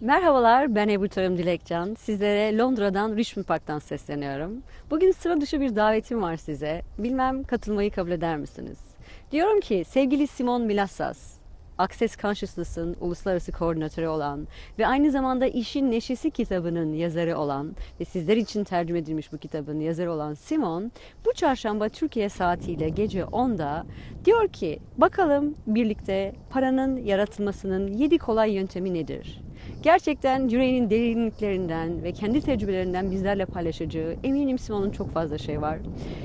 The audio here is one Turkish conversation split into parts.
Merhabalar, ben Ebru Tarım Dilekcan. Sizlere Londra'dan Richmond Park'tan sesleniyorum. Bugün sıra dışı bir davetim var size. Bilmem katılmayı kabul eder misiniz? Diyorum ki sevgili Simon Milassas, Access Consciousness'ın uluslararası koordinatörü olan ve aynı zamanda İşin Neşesi kitabının yazarı olan ve sizler için tercüme edilmiş bu kitabın yazarı olan Simon bu çarşamba Türkiye saatiyle gece 10'da diyor ki bakalım birlikte paranın yaratılmasının 7 kolay yöntemi nedir? Gerçekten yüreğinin derinliklerinden ve kendi tecrübelerinden bizlerle paylaşacağı eminim Simon'un çok fazla şey var.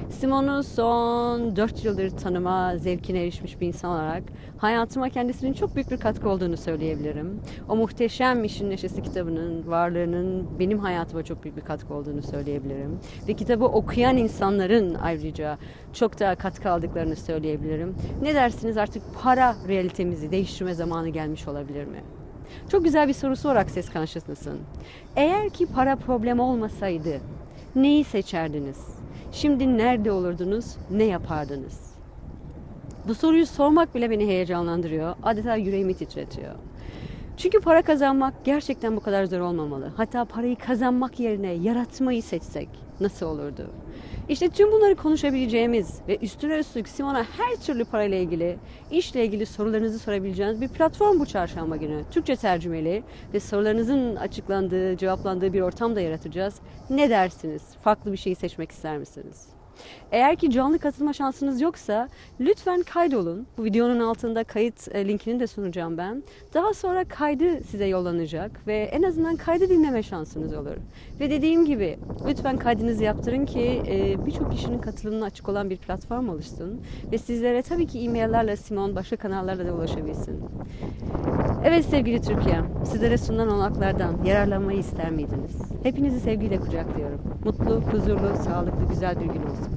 Simon'u son 4 yıldır tanıma zevkine erişmiş bir insan olarak hayatıma kendisinin çok büyük bir katkı olduğunu söyleyebilirim. O muhteşem İşin Neşesi kitabının varlığının benim hayatıma çok büyük bir katkı olduğunu söyleyebilirim. Ve kitabı okuyan insanların ayrıca çok da katkı aldıklarını söyleyebilirim. Ne dersiniz artık para realitemizi değiştirme zamanı gelmiş olabilir mi? Çok güzel bir sorusu var Access Consciousness'ın. Eğer ki para problem olmasaydı neyi seçerdiniz? Şimdi nerede olurdunuz? Ne yapardınız? Bu soruyu sormak bile beni heyecanlandırıyor. Adeta yüreğimi titretiyor. Çünkü para kazanmak gerçekten bu kadar zor olmamalı. Hatta parayı kazanmak yerine yaratmayı seçsek nasıl olurdu? İşte tüm bunları konuşabileceğimiz ve üstüne üstlük Simon'a her türlü parayla ilgili, işle ilgili sorularınızı sorabileceğiniz bir platform bu çarşamba günü. Türkçe tercümeli ve sorularınızın açıklandığı, cevaplandığı bir ortam da yaratacağız. Ne dersiniz? Farklı bir şeyi seçmek ister misiniz? Eğer ki canlı katılma şansınız yoksa lütfen kaydolun. Bu videonun altında kayıt e, linkini de sunacağım ben. Daha sonra kaydı size yollanacak ve en azından kaydı dinleme şansınız olur. Ve dediğim gibi lütfen kaydınızı yaptırın ki e, birçok kişinin katılımına açık olan bir platform oluşsun. Ve sizlere tabii ki e-maillerle Simon başka kanallarla da ulaşabilsin. Evet sevgili Türkiye, sizlere sunulan olanaklardan yararlanmayı ister miydiniz? Hepinizi sevgiyle kucaklıyorum. Mutlu, huzurlu, sağlıklı, güzel bir gün olsun.